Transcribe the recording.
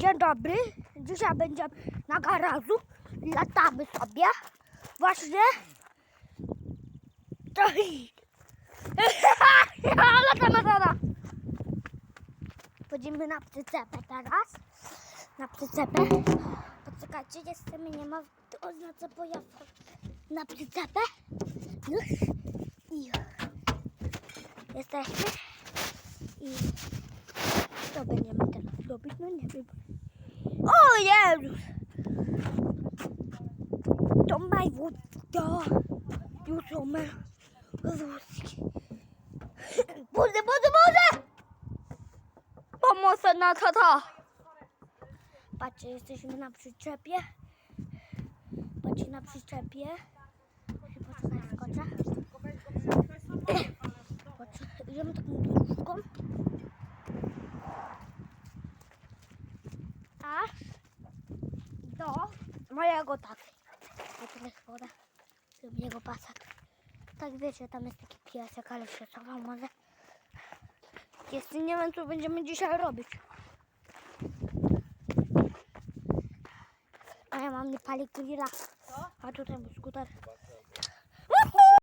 Dzień dobry. Dzisiaj będziemy na garażu. Latamy sobie. Właśnie. To... Latamy teraz. Chodzimy na przyczepę teraz. Na przyczepę. Poczekajcie, jestem, nie ma oznaczę pojazdu. Na przyczepę. Już. I jesteśmy. I co będziemy teraz robić? No nie wiem. O Jezus! To maj to już mamy wózki. Budę, budę, budę! Pomocy na tata! Patrzcie, jesteśmy na przyczepie. Patrzcie na przyczepie. Chyba tutaj skoczę. Aż do mojego taty. Tu jest woda. Lub jego pasek. Tak wiecie, tam jest taki piesek, ale się schował może. Jest, nie wiem co będziemy dzisiaj robić. A ja mam nie pali grilla. A tutaj mój skuter.